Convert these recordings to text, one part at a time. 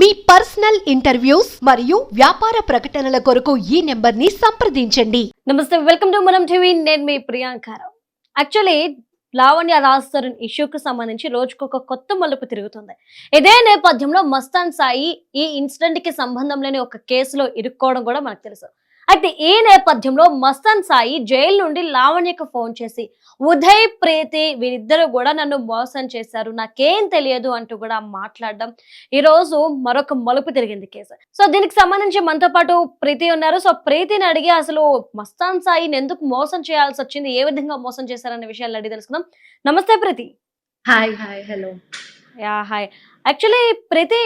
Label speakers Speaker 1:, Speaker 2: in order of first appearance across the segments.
Speaker 1: మీ personal interviews మరియు వ్యాపార ప్రకటనల కొరకు ఈ నెంబర్ని సంప్రదించండి.
Speaker 2: నమస్తే వెల్కమ్ టు మనం టీవీ. నేను మీ ప్రియాంకారావు యాక్చువల్లీ లావణ్య రాజ్ ఇష్యూకి సంబంధించి రోజుకొక కొత్త మలుపు తిరుగుతుంది. ఇదే నేపథ్యంలో మస్తాన్ సాయి ఈ ఇన్సిడెంట్కి సంబంధం లేని ఒక కేసులో ఇరుక్కోవడం కూడా మనకు తెలుసు. అయితే ఈ నేపథ్యంలో మస్తాన్ సాయి జైలు నుండి లావణ్యకు ఫోన్ చేసి ఉదయ్ ప్రీతి వీరిద్దరు కూడా నన్ను మోసం చేశారు. నాకేం తెలియదు అంటూ కూడా మాట్లాడడం. ఈ రోజు మరొక మలుపు తిరిగింది కేసు సో దీనికి సంబంధించి మనతో పాటు ప్రీతి ఉన్నారు. సో ప్రీతిని అడిగి అసలు మస్తాన్ సాయిని ఎందుకు మోసం చేయాల్సి వచ్చింది? ఏ విధంగా మోసం చేశారనే విషయాలు అడిగి తెలుసుకుందాం. నమస్తే Preethi.
Speaker 3: Hi. Hi. Hello.
Speaker 2: Yeah hi. Actually Preethi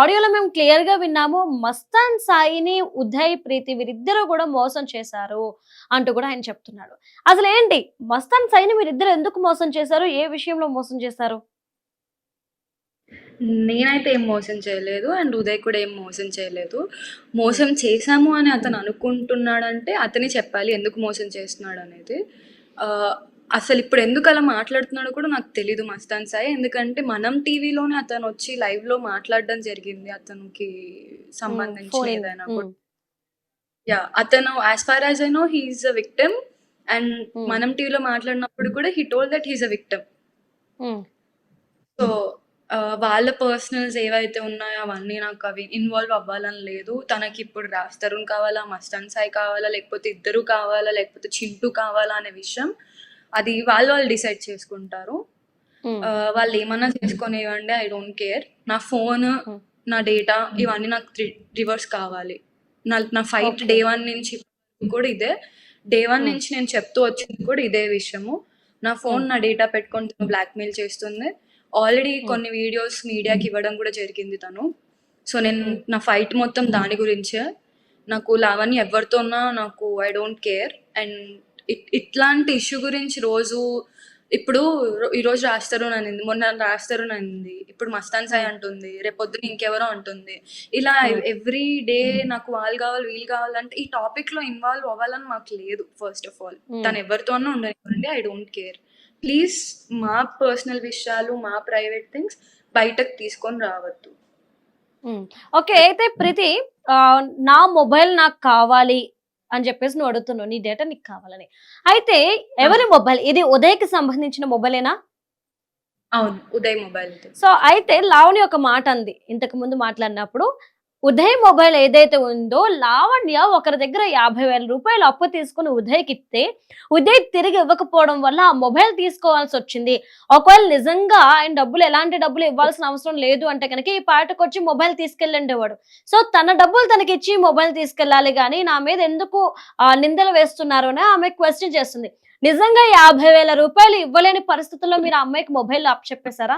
Speaker 2: ఆడియోలో మేము క్లియర్గా విన్నాము మస్తాన్ సాయిని ఉదయ్ ప్రీతి వీరిద్దరూ కూడా మోసం చేశారు అంటూ కూడా ఆయన చెప్తున్నాడు. అసలు ఏంటి? మస్తాన్ సాయిని వీరిద్దరు ఎందుకు మోసం చేశారు? ఏ విషయంలో మోసం చేశారు?
Speaker 3: నేనైతే ఏం మోసం చేయలేదు అండ్ ఉదయ్ కూడా ఏం మోసం చేయలేదు. మోసం చేశాము అని అతను అనుకుంటున్నాడంటే అతనే చెప్పాలి ఎందుకు మోసం చేస్తున్నాడు అనేది అసలు ఇప్పుడు ఎందుకు అలా మాట్లాడుతున్నాడో కూడా నాకు తెలీదు మస్తాన్ సాయి. ఎందుకంటే మనం టీవీలోనే అతను వచ్చి live లో మాట్లాడడం జరిగింది. అతనికి సంబంధించి ఏదైనా యా అతను as far as I know he's a victim and. మనం టీవీలో మాట్లాడినప్పుడు కూడా he told that he's a victim so వాళ్ళ పర్సనల్స్ ఏవైతే ఉన్నాయో అవన్నీ నాకు అవి ఇన్వాల్వ్ అవ్వాలని లేదు. తనకి ఇప్పుడు రాజ్ తరుణ్ కావాలా మస్తాన్ సాయి కావాలా లేకపోతే ఇద్దరు కావాలా లేకపోతే చింటూ కావాలా అనే విషయం అది వాళ్ళు వాళ్ళు డిసైడ్ చేసుకుంటారు ఆ, వాళ్ళు ఏమన్నా చేసుకొనివ్వండి ఐ డోంట్ కేర్ నా ఫోన్
Speaker 2: Hmm.
Speaker 3: నా డేటా ఇవన్నీ నాకు రివర్స్ కావాలి నా నా ఫైట్. డే వన్ నుంచి కూడా ఇదే డే వన్
Speaker 2: Hmm.
Speaker 3: నుంచి నేను చెప్తూ వచ్చింది కూడా ఇదే విషయము నా ఫోన్
Speaker 2: Hmm.
Speaker 3: నా డేటా పెట్టుకొని తను బ్లాక్మెయిల్ చేస్తుంది ఆల్రెడీ
Speaker 2: Hmm.
Speaker 3: కొన్ని వీడియోస్ మీడియాకి ఇవ్వడం కూడా జరిగింది తను సో నేను
Speaker 2: Hmm.
Speaker 3: నా ఫైట్ మొత్తం దాని గురించే నాకు లావణ్య ఎవరితో ఉన్నా నాకు ఐ డోంట్ కేర్ అండ్ ఇట్లాంటి ఇష్యూ గురించి రోజు ఇప్పుడు రో- ఈ రోజు రాస్తారు అనింది మొన్న రాస్తారు అనింది ఇప్పుడు మస్తాన్ సాయి అంటుంది రేపొద్దున ఇంకెవరో అంటుంది. ఇలా
Speaker 2: Hmm.
Speaker 3: ఎవ్రీ డే నాకు వాళ్ళు కావాలి వీళ్ళు కావాలంటే ఈ టాపిక్లో ఇన్వాల్వ్ అవ్వాలని మాకు లేదు ఫస్ట్ ఆఫ్ ఆల్.
Speaker 2: Hmm.
Speaker 3: తను ఎవరితోనో ఉండనివ్వండి ఐ డోంట్ కేర్. ప్లీజ్ మా పర్సనల్ విషయాలు మా ప్రైవేట్ థింగ్స్ బయటకు తీసుకొని రావద్దు.
Speaker 2: ఓకే అయితే ప్రీతి నా మొబైల్ నాకు కావాలి అని చెప్పేసి నువ్వు అడుగుతున్నావు. నీ డేటా నీకు కావాలని. అయితే ఎవరి మొబైల్ ఇది ఉదయ్కి సంబంధించిన మొబైలేనా
Speaker 3: అవును ఉదయ్ మొబైల్
Speaker 2: సో అయితే లావణ్య ఒక మాట అంది. ఇంతకు ముందు మాట్లాడినప్పుడు ఉదయ్ మొబైల్ ఏదైతే ఉందో లావణ్య ఒకరి దగ్గర యాభై వేల రూపాయలు అప్పు తీసుకుని ఉదయ్కి ఇస్తే ఉదయ్ తిరిగి ఇవ్వకపోవడం వల్ల ఆ మొబైల్ తీసుకోవాల్సి వచ్చింది. ఒకవేళ నిజంగా ఆయన డబ్బులు ఎలాంటి డబ్బులు ఇవ్వాల్సిన అవసరం లేదు అంటే కనుక ఈ పాటకు వచ్చి మొబైల్ తీసుకెళ్ళండేవాడు సో తన డబ్బులు తనకి ఇచ్చి మొబైల్ తీసుకెళ్ళాలి కానీ నా మీద ఎందుకు నిందలు వేస్తున్నారు అని ఆమె క్వశ్చన్ చేస్తుంది. నిజంగా యాభై వేల రూపాయలు ఇవ్వలేని పరిస్థితుల్లో మీరు ఆ అమ్మాయికి మొబైల్ అప్ చెప్పేశారా?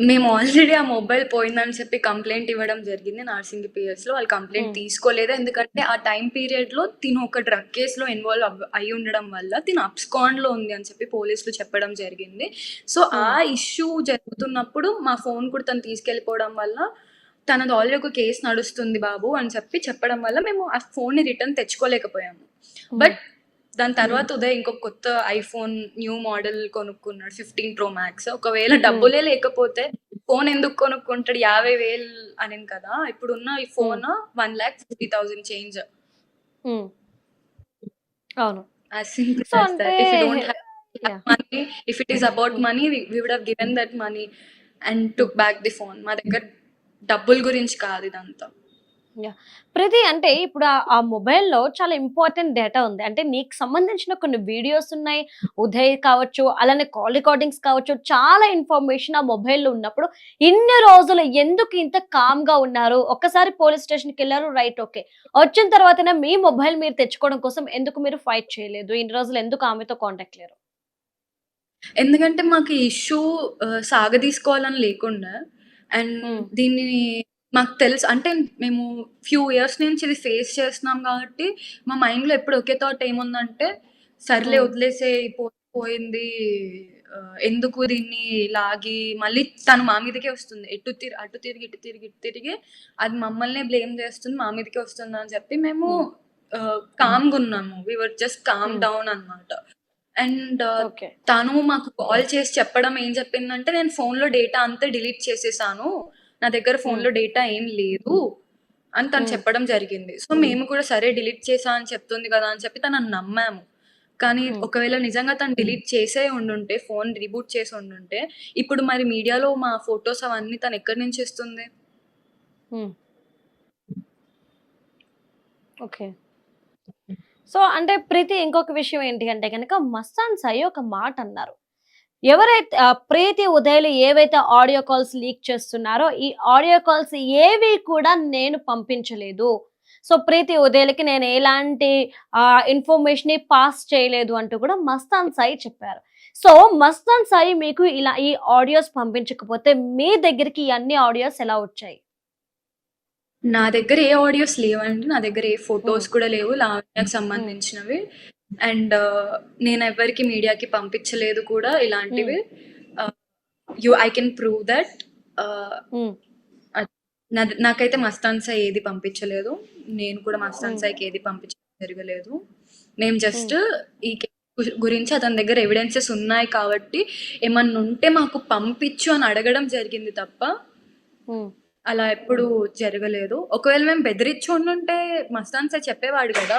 Speaker 3: మేము ఆల్రెడీ ఆ మొబైల్ పోయిందని చెప్పి కంప్లైంట్ ఇవ్వడం జరిగింది నార్సింగి పిఎస్లో. వాళ్ళు కంప్లైంట్
Speaker 2: Hmm.
Speaker 3: తీసుకోలేదు. ఎందుకంటే ఆ టైం పీరియడ్లో తిను ఒక డ్రగ్ కేసులో ఇన్వాల్వ్ అయి ఉండడం వల్ల తిను అప్స్కాన్లో ఉంది అని చెప్పి పోలీసులు చెప్పడం జరిగింది. సో ఆ ఇష్యూ జరుగుతున్నప్పుడు మా ఫోన్ కూడా తను తీసుకెళ్ళిపోవడం వల్ల తనది ఆల్రెడీ ఒక కేసు నడుస్తుంది బాబు అని చెప్పి చెప్పడం వల్ల మేము ఆ ఫోన్ని రిటర్న్ తెచ్చుకోలేకపోయాము. బట్ దాని తర్వాత ఉదయ్ ఇంకొక కొత్త ఐఫోన్ న్యూ మోడల్ కొనుక్కున్నాడు ఫిఫ్టీన్ ప్రో మ్యాక్స్ ఒకవేళ డబ్బులే లేకపోతే ఫోన్ ఎందుకు కొనుక్కుంటాడు యాభై వేలు అని కదా ఇప్పుడు ఉన్న ఈ phone one lakh fifty thousand change.
Speaker 2: అవును
Speaker 3: as simple
Speaker 2: so
Speaker 3: as that. If you don't
Speaker 2: అంటే
Speaker 3: have
Speaker 2: Yeah.
Speaker 3: money, if it is about money, we, we would have given that money and took back the phone. మా దగ్గర డబ్బుల గురించి కాదు ఇదంతా
Speaker 2: ప్రతి అంటే ఇప్పుడు ఆ- మొబైల్లో చాలా ఇంపార్టెంట్ డేటా ఉంది. అంటే నీకు సంబంధించిన కొన్ని వీడియోస్ ఉన్నాయి. ఉదయ్ కావచ్చు అలానే కాల్ రికార్డింగ్స్ కావచ్చు చాలా ఇన్ఫర్మేషన్ ఆ మొబైల్లో ఉన్నప్పుడు ఇన్ని రోజులు ఎందుకు ఇంత కామ్గా ఉన్నారు? ఒక్కసారి పోలీస్ స్టేషన్కి వెళ్ళారు రైట్ ఓకే. వచ్చిన తర్వాతనే మీ మొబైల్ మీరు తెచ్చుకోవడం కోసం ఎందుకు మీరు ఫైట్ చేయలేదు? ఇన్ని రోజులు ఎందుకు ఆమెతో కాంటాక్ట్ లేరు?
Speaker 3: ఎందుకంటే మాకు ఇష్యూ సాగదీసుకోవాలని లేకుండా అండ్. దీన్ని మాకు తెలుసు. అంటే మేము ఫ్యూ ఇయర్స్ నుంచి ఇది ఫేస్ చేస్తున్నాం కాబట్టి మా మైండ్లో ఎప్పుడు ఒకే థాట్ ఏముందంటే సర్లే
Speaker 2: Hmm.
Speaker 3: వదిలేసే పోయింది ఎందుకు దీన్ని లాగి మళ్ళీ తను మా మీదకే వస్తుంది. ఎటు తిరిగి అటు తిరిగి ఇటు తిరిగి ఇటు తిరిగి అది మమ్మల్ని బ్లేమ్ చేస్తుంది మా మీదకే వస్తుంది అని చెప్పి మేము కామ్గా ఉన్నాము. Were just calm
Speaker 2: Hmm.
Speaker 3: Down అన్నమాట. అండ్ తను మాకు కాల్ చేసి చెప్పడం ఏం చెప్పిందంటే నేను ఫోన్లో డేటా అంతా డిలీట్ చేసేసాను. నా దగ్గర ఫోన్లో డేటా ఏం లేదు అని తను. చెప్పడం జరిగింది. సో మేము. కూడా సరే డిలీట్ చేసా అని చెప్తుంది కదా అని చెప్పి తనని నమ్మాము. కానీ. ఒకవేళ నిజంగా తను డిలీట్ చేసే ఉండుంటే ఫోన్ రీబూట్ చేసి ఉండుంటే ఇప్పుడు మరి మీడియాలో మా ఫొటోస్ అవన్నీ తను ఎక్కడి నుంచి ఇస్తుంది?
Speaker 2: ఓకే. సో అంటే ప్రీతి ఇంకొక విషయం ఏంటి అంటే కనుక మస్తాన్ సాయి ఒక మాట అన్నారు. ఎవరైతే ప్రీతి ఉదయలు ఏవైతే ఆడియో కాల్స్ లీక్ చేస్తున్నారో ఈ ఆడియో కాల్స్ ఏవి కూడా నేను పంపించలేదు. సో ప్రీతి ఉదయలకి నేను ఎలాంటి ఇన్ఫర్మేషన్ పాస్ చేయలేదు అంటూ కూడా మస్తాన్ సాయి చెప్పారు. సో మస్తాన్ సాయి మీకు ఇలా ఈ ఆడియోస్ పంపించకపోతే మీ దగ్గరికి అన్ని ఆడియోస్ ఎలా వచ్చాయి?
Speaker 3: నా దగ్గర ఏ ఆడియోస్ లేవండి. నా దగ్గర ఏ ఫొటోస్ కూడా లేవు. లావణ్యకు సంబంధించినవి. అండ్ నేను ఎవరికి మీడియాకి పంపించలేదు కూడా ఇలాంటివి. You I can prove that.
Speaker 2: Um,
Speaker 3: నాకైతే మస్తాన్ సాయి ఏది పంపించలేదు. నేను కూడా మస్తాన్
Speaker 2: Hmm.
Speaker 3: సాయికి ఏది పంపించడం జరగలేదు. మేము జస్ట్ ఈ గురించి అతని దగ్గర ఎవిడెన్సెస్ ఉన్నాయి కాబట్టి ఏమన్నా ఉంటే మాకు పంపించు అని అడగడం జరిగింది తప్ప అలా ఎప్పుడు జరగలేదు. ఒకవేళ మేము బెదిరించి ఉండుంటే మస్తాన్ సార్ చెప్పేవాడు కదా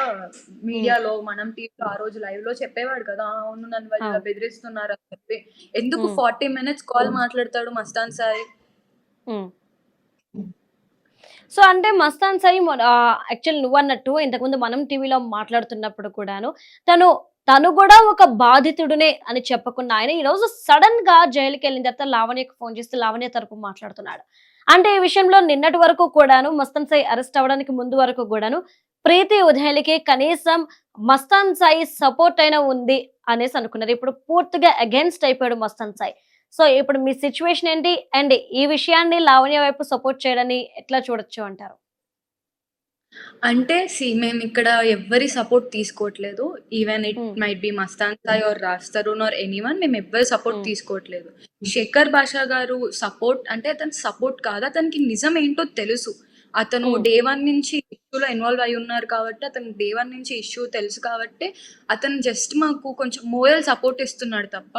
Speaker 3: మీడియాలో మనం టీవీలో ఆ రోజు లైవ్లో చెప్పేవాడు కదా అవును నన్ను వాళ్ళు. బెదిరిస్తున్నారు అని చెప్పి. ఎందుకు. ఫార్టీ మినిట్స్ కాల్ మాట్లాడతాడు మస్తాన్ సాయి?
Speaker 2: ఉమ్. సో అంటే మస్తాన్ సాయి యాక్చువల్ నువ్వు అన్నట్టు ఇంతకుముందు మనం టీవీలో మాట్లాడుతున్నప్పుడు కూడాను తను తను కూడా ఒక బాధితుడునే అని చెప్పుకున్న ఆయన ఈ రోజు సడన్గా జైలుకి వెళ్ళిన తర్వాత లావణ్యకు ఫోన్ చేస్తే లావణ్య తరపు మాట్లాడుతున్నాడు. అంటే ఈ విషయంలో నిన్నటి వరకు కూడాను మస్తాన్ సాయి అరెస్ట్ అవ్వడానికి ముందు వరకు కూడాను ప్రీతి ఉదయలకి కనీసం మస్తాన్ సాయి సపోర్ట్ అయినా ఉంది అనేసి అనుకున్నారు. ఇప్పుడు పూర్తిగా అగేన్స్ట్ అయిపోయాడు మస్తాన్ సాయి. సో ఇప్పుడు మీ సిచ్యువేషన్ ఏంటి? అండ్ ఈ విషయాన్ని లావణ్య వైపు సపోర్ట్ చేయడాన్ని ఎట్లా చూడొచ్చు అంటారు?
Speaker 3: అంటే సి మేము ఇక్కడ ఎవ్వరి సపోర్ట్ తీసుకోవట్లేదు even it. Might be Mastan Sai or Raj Tarun or anyone మేము ఎవ్వరి సపోర్ట్
Speaker 2: Hmm.
Speaker 3: తీసుకోవట్లేదు శేఖర్ భాషా గారు సపోర్ట్ అంటే అతని సపోర్ట్ కాదు అతనికి నిజం ఏంటో తెలుసు అతను
Speaker 2: Hmm.
Speaker 3: డే వన్ నుంచి ఇష్యూలో ఇన్వాల్వ్ అయి ఉన్నారు కాబట్టి అతను డే వన్ నుంచి ఇష్యూ తెలుసు కాబట్టి అతను జస్ట్ మాకు కొంచెం మోరల్ సపోర్ట్ ఇస్తున్నాడు తప్ప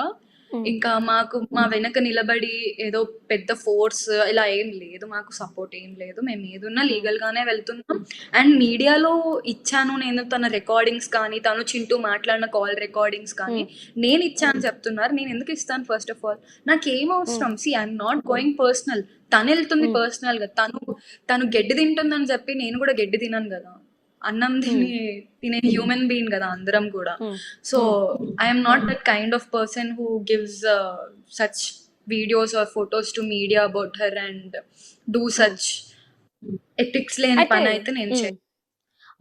Speaker 3: ఇంకా మాకు మా వెనక నిలబడి ఏదో పెద్ద ఫోర్స్ ఇలా ఏం లేదు మాకు సపోర్ట్ ఏం లేదు. మేము ఏదున్నా లీగల్ గానే వెళ్తున్నాం. అండ్ మీడియాలో ఇచ్చాను నేను తన రికార్డింగ్స్ కానీ తను చింటూ మాట్లాడిన కాల్ రికార్డింగ్స్ కానీ నేను ఇచ్చాను చెప్తున్నారు. నేను ఎందుకు ఇస్తాను ఫస్ట్ ఆఫ్ ఆల్ నాకు ఏం అవసరం see I'm not going personal తను వెళ్తుంది
Speaker 2: Hmm.
Speaker 3: పర్సనల్గా. తను తను గడ్డి తింటుందని చెప్పి నేను కూడా గడ్డి తినను కదా. అన్నం తిని తినే హ్యూమన్ బీయింగ్ కదా అందరం కూడా. So I'm not that kind of person who gives such videos or photos to media about her and do such ethics లేని పని అయితే నేను చేయను.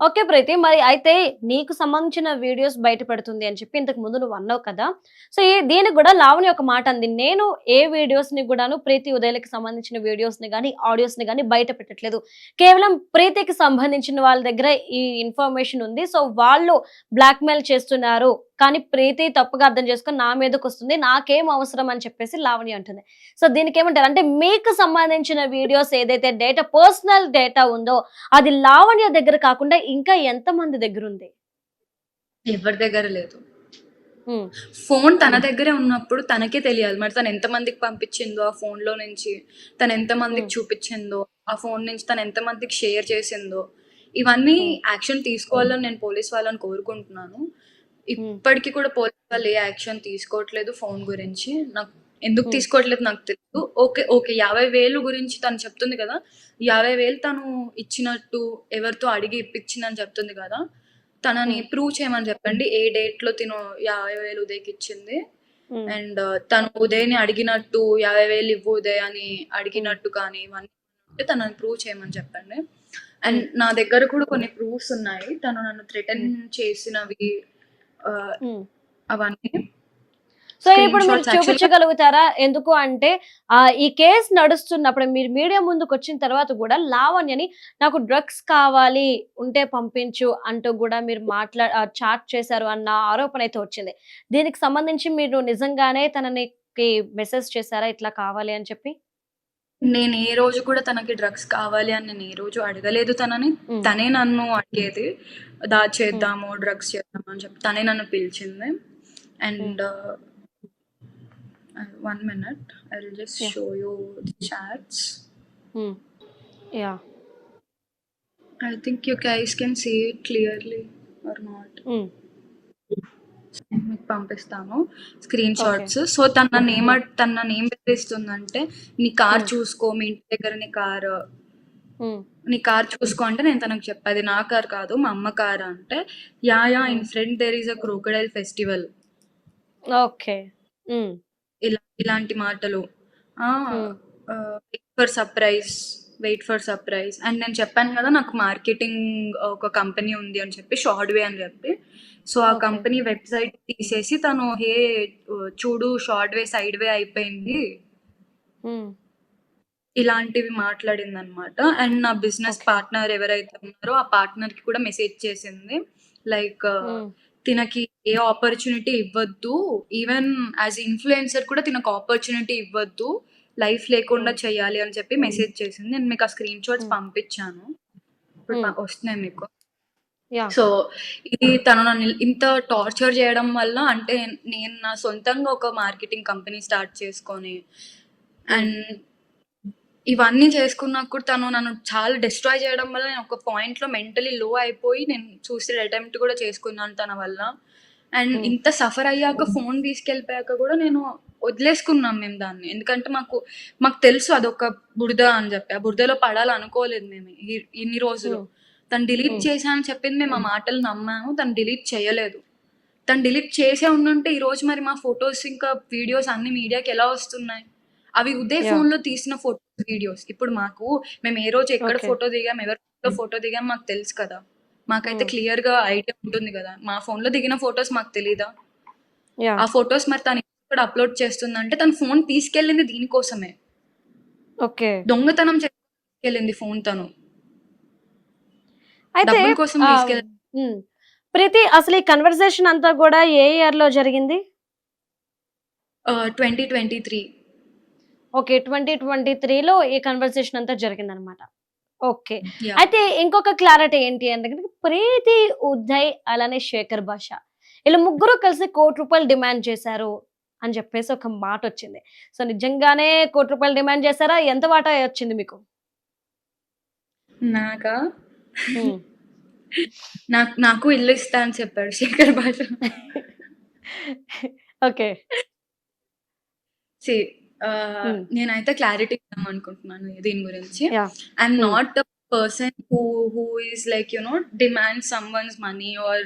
Speaker 2: ఓకే ప్రీతి మరి అయితే నీకు సంబంధించిన వీడియోస్ బయట పెడుతుంది అని చెప్పి ఇంతకు ముందు నువ్వు అన్నావు కదా. సో ఈ దీనికి కూడా లావణి ఒక మాట అంది నేను ఏ వీడియోస్ని కూడాను ప్రీతి ఉదయలకి సంబంధించిన వీడియోస్ని కానీ ఆడియోస్ని కానీ బయట పెట్టట్లేదు. కేవలం ప్రీతికి సంబంధించిన వాళ్ళ దగ్గర ఈ ఇన్ఫర్మేషన్ ఉంది. సో వాళ్ళు బ్లాక్ మెయిల్ చేస్తున్నారు. కానీ ప్రీతి తప్పుగా అర్థం చేసుకుని నా మీదకి వస్తుంది. నాకేం అవసరం అని చెప్పేసి లావణి అంటుంది. సో దీనికి ఏమంటారు అంటే మీకు సంబంధించిన వీడియోస్ ఏదైతే డేటా పర్సనల్ డేటా ఉందో అది లావణ్య దగ్గర కాకుండా ఇంకా ఎంత మంది దగ్గర ఉంది
Speaker 3: ఎవరి దగ్గర లేదు. ఫోన్ తన దగ్గరే ఉన్నప్పుడు తనకే తెలియాలి. మరి తను ఎంత మందికి పంపించిందో ఆ ఫోన్లో నుంచి తను ఎంత మందికి. చూపించిందో ఆ ఫోన్ నుంచి తను ఎంత మందికి షేర్ చేసిందో ఇవన్నీ యాక్షన్ తీసుకోవాలని నేను పోలీస్ వాళ్ళని కోరుకుంటున్నాను. ఇప్పటికీ కూడా పోలీస్ వాళ్ళు ఏ యాక్షన్ తీసుకోవట్లేదు ఫోన్ గురించి. నాకు ఎందుకు
Speaker 2: Hmm.
Speaker 3: తీసుకోవట్లేదు నాకు తెలుసు ఓకే ఓకే యాభై వేలు గురించి తను చెప్తుంది కదా. యాభై వేలు తను ఇచ్చినట్టు ఎవరితో అడిగి ఇప్పించిందని చెప్తుంది కదా. తనని
Speaker 2: Hmm.
Speaker 3: ప్రూవ్ చేయమని చెప్పండి. ఏ డేట్లో తిను యాభై వేలు ఉదయ్కి ఇచ్చింది.
Speaker 2: ఉమ్,
Speaker 3: అండ్ తను ఉదయ్ని అడిగినట్టు యాభై వేలు ఇవ్వు ఉదయ్ అని అడిగినట్టు కానీ ఇవన్నీ తనని ప్రూవ్ చేయమని చెప్పండి. అండ్ నా దగ్గర కూడా కొన్ని ప్రూఫ్స్ ఉన్నాయి. తను నన్ను థ్రెటన్ చేసినవి
Speaker 2: ఉమ్.
Speaker 3: అవన్నీ.
Speaker 2: సో ఇప్పుడు మీరు చూపించగలుగుతారా? ఎందుకు అంటే ఈ కేసు నడుస్తున్నప్పుడు మీరు మీడియా ముందుకు వచ్చిన తర్వాత కూడా లావణ్యని నాకు డ్రగ్స్ కావాలి ఉంటే పంపించు అంటూ కూడా మీరు మాట్లా చాట్ చేశారు అన్న ఆరోపణ అయితే వచ్చింది. దీనికి సంబంధించి మీరు నిజంగానే తనని మెసేజ్ చేశారా? ఇట్లా కావాలి అని చెప్పి?
Speaker 3: నేను ఏ రోజు కూడా తనకి డ్రగ్స్ కావాలి అని నేను ఏ రోజు అడగలేదు తనని. తనే నన్ను అడిగేది దా చేద్దాము డ్రగ్స్ చేద్దాము అని చెప్పి. తనే నన్ను పిలిచింది. And minute I will just
Speaker 2: Yeah.
Speaker 3: Show you the chats
Speaker 2: yeah
Speaker 3: I think you guys can see it clearly or not మీకు పంపిస్తాను. స్క్రీన్ షాట్స్ సో తన ఏమ తన ఏం బెదిరిస్తుందంటే నీ కార్
Speaker 2: Hmm.
Speaker 3: చూసుకో మీ ఇంటి దగ్గర నీ కార్ నీ కార్ చూసుకో అంటే నేను తనకు చెప్పాది నా కార్ కాదు మా అమ్మ కార్ అంటే yeah yeah in front there is a crocodile festival
Speaker 2: okay
Speaker 3: ఇలా ఇలాంటి మాటలు. Wait for surprise wait for surprise and నేను చెప్పాను కదా నాకు మార్కెటింగ్ ఒక కంపెనీ ఉంది అని చెప్పి షార్ట్ వే అని చెప్పి. సో ఆ. కంపెనీ వెబ్సైట్ తీసేసి తను హే చూడు షార్ట్ వే సైడ్ వే అయిపోయింది ఇలాంటివి మాట్లాడింది అనమాట అండ్ నా బిజినెస్. పార్ట్నర్ ఎవరైతే ఉన్నారో ఆ పార్ట్నర్కి కూడా మెసేజ్ చేసింది. లైక్ తినకి ఏ ఆపర్చునిటీ ఇవ్వద్దు ఈవెన్ యాజ్ ఇన్ఫ్లుయెన్సర్ కూడా తినకు ఆపర్చునిటీ ఇవ్వద్దు లైఫ్ లేకుండా
Speaker 2: Hmm.
Speaker 3: చేయాలి అని చెప్పి మెసేజ్ చేసింది నేను మీకు ఆ స్క్రీన్ షాట్స్
Speaker 2: Hmm.
Speaker 3: పంపించాను ఇప్పుడు
Speaker 2: Hmm.
Speaker 3: వస్తున్నాయి మీకు సో ఇది తను నన్ను ఇంత టార్చర్ చేయడం వల్ల అంటే నేను నా సొంతంగా ఒక మార్కెటింగ్ కంపెనీ స్టార్ట్ చేసుకొని అండ్ ఇవన్నీ చేసుకున్నా కూడా తను నన్ను చాలా డిస్ట్రాయ్ చేయడం వల్ల నేను ఒక పాయింట్లో మెంటలీ లో అయిపోయి నేను సూసైడ్ అటెంప్ట్ కూడా చేసుకున్నాను తన వల్ల. And
Speaker 2: Hmm.
Speaker 3: ఇంత సఫర్ అయ్యాక ఫోన్ తీసుకెళ్ళిపోయాక కూడా నేను వదిలేసుకున్నాం మేము దాన్ని. ఎందుకంటే మాకు మాకు తెలుసు అదొక బురద అని చెప్పి. ఆ బురదలో పడాలనుకోలేదు మేము ఈ- ఇన్ని రోజులు. తను డిలీట్
Speaker 2: Hmm.
Speaker 3: చేశా అని చెప్పింది మేము ఆ మాటలు నమ్మాము. తను డిలీట్ చేయలేదు. తను డిలీట్ చేసే ఉండుంటే ఈ రోజు మరి మా ఫొటోస్ ఇంకా వీడియోస్ అన్ని మీడియాకి ఎలా వస్తున్నాయి? అవి ఉదయ్
Speaker 2: Yeah.
Speaker 3: ఫోన్లో తీసిన ఫోటోస్ వీడియోస్ ఇప్పుడు మాకు మేము ఏ రోజు ఎక్కడ. ఫోటో దిగాం ఎవరి ఫోటో దిగాం మాకు తెలుసు కదా. మాకైతే
Speaker 2: Hmm.
Speaker 3: క్లియర్గా ఐడియా ఉంటుంది కదా. మా ఫోన్లో దిగిన ఫొటోస్ మాకు తెలీదా? ఆ ఫొటోస్ మరి తను ఇక్కడ అప్లోడ్ చేస్తుందంటే తన ఫోన్ తీసుకెళ్ళింది దీనికోసమే.
Speaker 2: ఓకే
Speaker 3: దొంగతనం చేసుకెళ్ళింది ఫోన్ తను.
Speaker 2: అయితే
Speaker 3: కోసం.
Speaker 2: ప్రీతి అసలు ఈ కన్వర్సేషన్ అంతా కూడా ఏ ఇయర్లో జరిగింది?
Speaker 3: Twenty twenty three
Speaker 2: okay twenty twenty త్రీలో ఈ కన్వర్సేషన్ అంతా జరిగింది అనమాట ఓకే అయితే ఇంకొక క్లారిటీ ఏంటి అంటే ప్రీతి ఉదయ్ అలానే శేఖర్ భాష వీళ్ళు ముగ్గురు కలిసి కోటి రూపాయలు డిమాండ్ చేశారు అని చెప్పేసి ఒక మాట వచ్చింది. సో నిజంగానే కోటి రూపాయలు డిమాండ్ చేశారా? ఎంత వాటా వచ్చింది మీకు?
Speaker 3: నాకా? నాకు నాకు ఇల్లు ఇస్తా అని చెప్పాడు శేఖర్ భాష.
Speaker 2: ఓకే. Hmm.
Speaker 3: నేనైతే క్లారిటీ ఇద్దాం అనుకుంటున్నాను దీని గురించి.
Speaker 2: Hmm.
Speaker 3: Not person who who is like you know demand some ones money or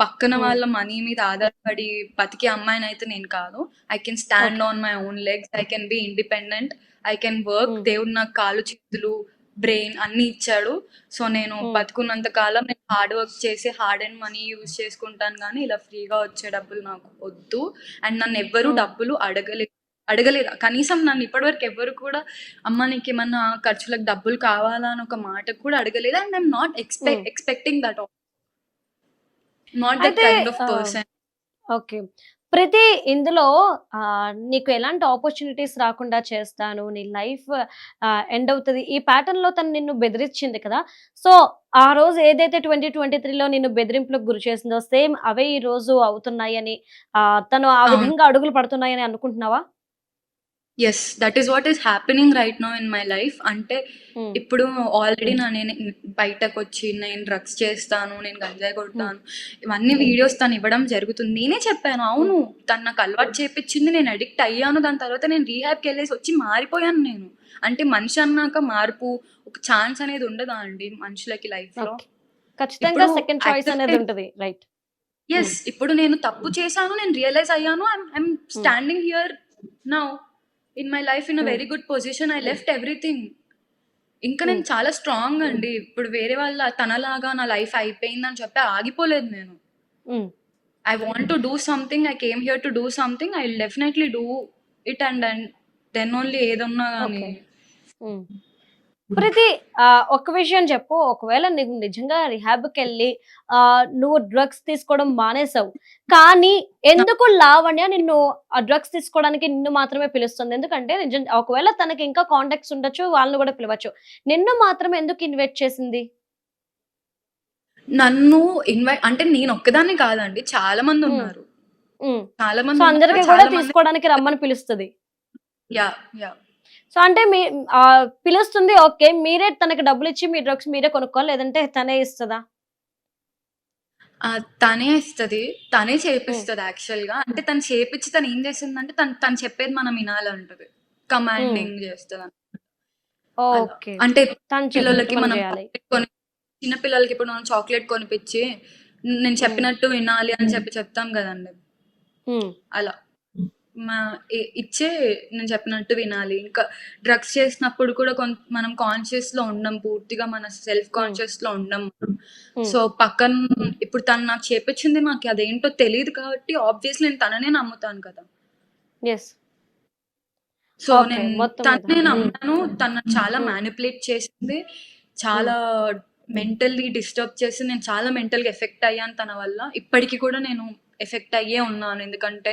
Speaker 3: పక్కన
Speaker 2: Hmm.
Speaker 3: వాళ్ళ మనీ మీద ఆధారపడి బతికే అమ్మాయిని అయితే నేను కాదు. I can stand on my own legs I can be independent I can work
Speaker 2: Hmm.
Speaker 3: దేవుడు నాకు కాలు చేతులు బ్రెయిన్ అన్ని ఇచ్చాడు. సో నేను
Speaker 2: Hmm.
Speaker 3: బతుకున్నంత కాలం నేను హార్డ్ వర్క్ చేసి హార్డ్ అండ్ మనీ యూజ్ చేసుకుంటాను కానీ ఇలా ఫ్రీగా వచ్చే డబ్బులు నాకు వద్దు. అండ్ నన్ను ఎవ్వరు
Speaker 2: Hmm.
Speaker 3: డబ్బులు అడగలేదు. అడగలేదు కనీసం నన్ను ఇప్పటివరకు ఎవరు కూడా అమ్మ నీకు ఏమన్నా ఖర్చులకు డబ్బులు కావాలా అని ఒక మాట కూడా అడగలేదు. And I'm not expect
Speaker 2: Hmm.
Speaker 3: Expecting that not that kind of person
Speaker 2: okay. ప్రతి ఇందులో నీకు ఎలాంటి ఆపర్చునిటీస్ రాకుండా చేస్తాను నీ లైఫ్ ఎండ్ అవుతుంది. ఈ ప్యాటర్న్లో తను నిన్ను బెదిరించింది కదా. సో ఆ రోజు ఏదైతే ట్వంటీ ట్వంటీ త్రీలో నిన్ను బెదిరింపులకు గురి చేసిందో సేమ్ అవే ఈ రోజు అవుతున్నాయని తను ఆ. విధంగా అడుగులు పడుతున్నాయని అనుకుంటున్నావా?
Speaker 3: Yes that is what is happening right no in my life అంటే
Speaker 2: ఉమ్,
Speaker 3: ఇప్పుడు ఆల్రెడీ నా నేను బయటకు వచ్చి నేను డ్రగ్స్ చేస్తాను నేను గంజాయి కొడతాను ఇవన్నీ వీడియోస్ తను ఇవ్వడం జరుగుతుంది. నేనే చెప్పాను అవును తను నాకు అలవాటు చేపించింది నేను అడిక్ట్ అయ్యాను దాని తర్వాత నేను రీహాబ్కి వెళ్ళేసి వచ్చి మారిపోయాను నేను. అంటే మనిషి అన్నాక మార్పు ఒక ఛాన్స్ అనేది ఉండదా అండి మనుషులకి
Speaker 2: లైఫ్లో. ఖచ్చితంగా సెకండ్ చాయిస్ అనేది ఉంటుంది రైట్
Speaker 3: ఎస్ ఇప్పుడు నేను తప్పు చేశాను నేను రియలైజ్ అయ్యాను I'm standing here now in my life in a. Very good position I left everything ఇంకా నేను చాలా స్ట్రాంగ్ అండి. ఇప్పుడు వేరే వాళ్ళ తనలాగా నా లైఫ్ అయిపోయిందని చెప్పి ఆగిపోలేదు నేను. I want to do something I came here to do something I definitely do it and and then only ఏదన్నా కానీ.
Speaker 2: ప్రతి ఆ, ఒక్క విషయం చెప్పు. ఒకవేళ నీకు నిజంగా రిహాబ్కి వెళ్ళి ఆ, నువ్వు డ్రగ్స్ తీసుకోవడం మానేసావు. కానీ ఎందుకు లావణ్య నిన్ను ఆ డ్రగ్స్ తీసుకోవడానికి నిన్ను మాత్రమే పిలుస్తుంది? ఎందుకంటే నిజం ఒకవేళ తనకి ఇంకా కాంటాక్ట్స్ ఉండొచ్చు వాళ్ళని కూడా పిలవచ్చు. నిన్ను మాత్రమే ఎందుకు ఇన్వైట్ చేసింది?
Speaker 3: నన్ను ఇన్వైట్ అంటే నేను ఒక్కదాన్ని కాదండి. చాలా మంది. ఉన్నారు. చాలా మంది
Speaker 2: అందరికి కూడా తీసుకోవడానికి రమ్మని పిలుస్తుంది.
Speaker 3: Yeah yeah.
Speaker 2: సో అంటే మీ పిలుస్తుంది ఓకే మీరే తనకి డబ్బులు ఇచ్చి మీ డ్రగ్స్ మీరే కొనుక్కోవాలి లేదంటే తనే ఇస్తుందా?
Speaker 3: తనే ఇస్తది తనే చేపిస్తుంది యాక్చువల్గా అంటే తను చేపించి తను ఏం చేస్తుందంటే తను తను చెప్పేది మనం వినాలంటది. కమాండింగ్ చేస్తుంది అంటే పిల్లలకి మనం చిన్న పిల్లలకి ఇప్పుడు మనం చాక్లెట్ కొనిపించి నేను చెప్పినట్టు వినాలి అని చెప్పి చెప్తాం కదండి. అలా. మా ఇచ్చే నేను చెప్పినట్టు వినాలి. ఇంకా డ్రగ్స్ చేసినప్పుడు కూడా కొంత మనం కాన్షియస్లో ఉండం పూర్తిగా మన సెల్ఫ్ కాన్షియస్లో ఉండం.
Speaker 2: Hmm.
Speaker 3: సో పక్కన ఇప్పుడు తను నాకు చేపించింది నాకు అదేంటో తెలియదు కాబట్టి ఆబ్వియస్లీ నేను తననే నమ్ముతాను కదా.
Speaker 2: ఎస్
Speaker 3: సో నేను తననే
Speaker 2: మీద.
Speaker 3: నమ్మాను తను చాలా
Speaker 2: Hmm.
Speaker 3: మ్యానిపులేట్ చేసింది. చాలా మెంటల్లీ డిస్టర్బ్ చేసి నేను చాలా మెంటల్గా ఎఫెక్ట్ అయ్యాను తన వల్ల. ఇప్పటికీ కూడా నేను ఎఫెక్ట్ అయ్యే ఉన్నాను. ఎందుకంటే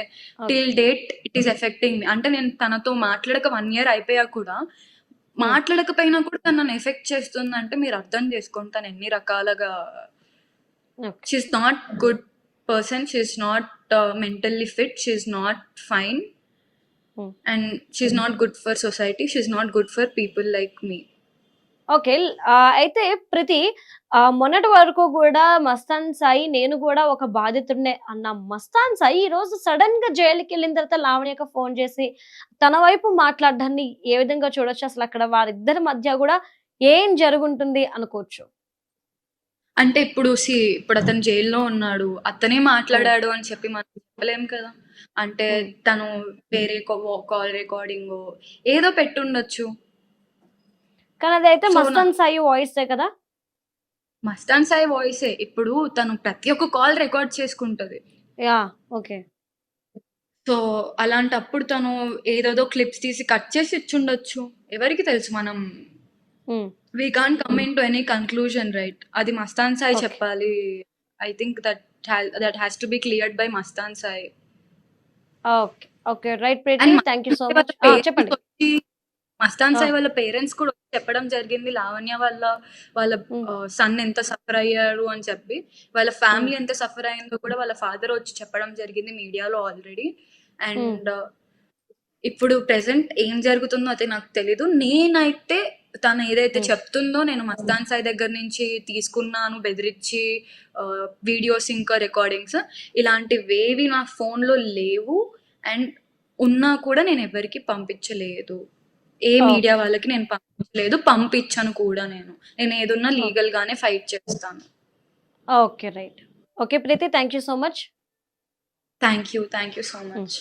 Speaker 3: till date it is effecting me అంటే నేను తనతో మాట్లాడక వన్ ఇయర్ అయిపోయా కూడా మాట్లాడకపోయినా కూడా తను నన్ను ఎఫెక్ట్ చేస్తుంది అంటే మీరు అర్థం చేసుకోండి. తను ఎన్ని రకాలుగా she's not good person she's not mentally fit she's not fine
Speaker 2: Hmm.
Speaker 3: And she's not good for society she's not good for people like me
Speaker 2: okay. అయితే ప్రతి మొన్నటి వరకు కూడా మస్తాన్ సాయి నేను కూడా ఒక బాధితుడినే అన్న. మస్తాన్ సాయి ఈ రోజు సడన్గా జైలుకి వెళ్ళిన తర్వాత లావణ్యకు ఫోన్ చేసి తన వైపు మాట్లాడడాన్ని ఏ విధంగా చూడొచ్చు? అసలు అక్కడ వారిద్దరి మధ్య కూడా ఏం జరుగుంటుంది అనుకోవచ్చు?
Speaker 3: అంటే ఇప్పుడు సి ఇప్పుడు అతను జైల్లో ఉన్నాడు. అతనే మాట్లాడాడు అని చెప్పి మనం చెప్పలేం కదా. అంటే. తను వేరే కాల్ రికార్డింగ్ ఏదో పెట్టుండొచ్చు.
Speaker 2: కానీ అదైతే మస్తాన్ సాయి వాయిస్ కదా?
Speaker 3: మస్తాన్ సాయి వాయిసే. ఇప్పుడు తను ప్రతి ఒక్క కాల్ రికార్డ్ చేసుకుంటది.
Speaker 2: Yeah okay.
Speaker 3: సో అలాంటప్పుడు తను ఏదేదో క్లిప్స్ తీసి కట్ చేసి ఇచ్చుండొచ్చు. ఎవరికి తెలుసు మనం? We can come into any conclusion right అది మస్తాన్ సాయి. చెప్పాలి. I think that that has to be cleared by Mastan Sai.
Speaker 2: Okay okay. Right thank you so much చెప్పండి.
Speaker 3: మస్తాన్ సాయి. వాళ్ళ పేరెంట్స్ కూడా చెప్పడం జరిగింది. లావణ్య వాళ్ళ వాళ్ళ. సన్ ఎంత సఫర్ అయ్యారు అని చెప్పి వాళ్ళ ఫ్యామిలీ ఎంత సఫర్ అయిందో కూడా వాళ్ళ ఫాదర్ వచ్చి చెప్పడం జరిగింది మీడియాలో ఆల్రెడీ అండ్ ఇప్పుడు ప్రెసెంట్ ఏం జరుగుతుందో అయితే నాకు తెలీదు. నేనైతే తను ఏదైతే. చెప్తుందో నేను మస్తాన్ సాయి దగ్గర నుంచి తీసుకున్నాను బెదిరించి వీడియోస్ ఇంకా రికార్డింగ్స్ ఇలాంటివేవి నా ఫోన్లో లేవు. అండ్ ఉన్నా కూడా నేను ఎవరికి పంపించలేదు. ఏ. మీడియా వాళ్ళకి నేను పంపించలేదు పంపించను కూడా నేను. నేను ఏదున్నా లీగల్ గానే ఫైట్ చేస్తాను.
Speaker 2: Okay right okay Preethi thank you so much
Speaker 3: thank you thank you so much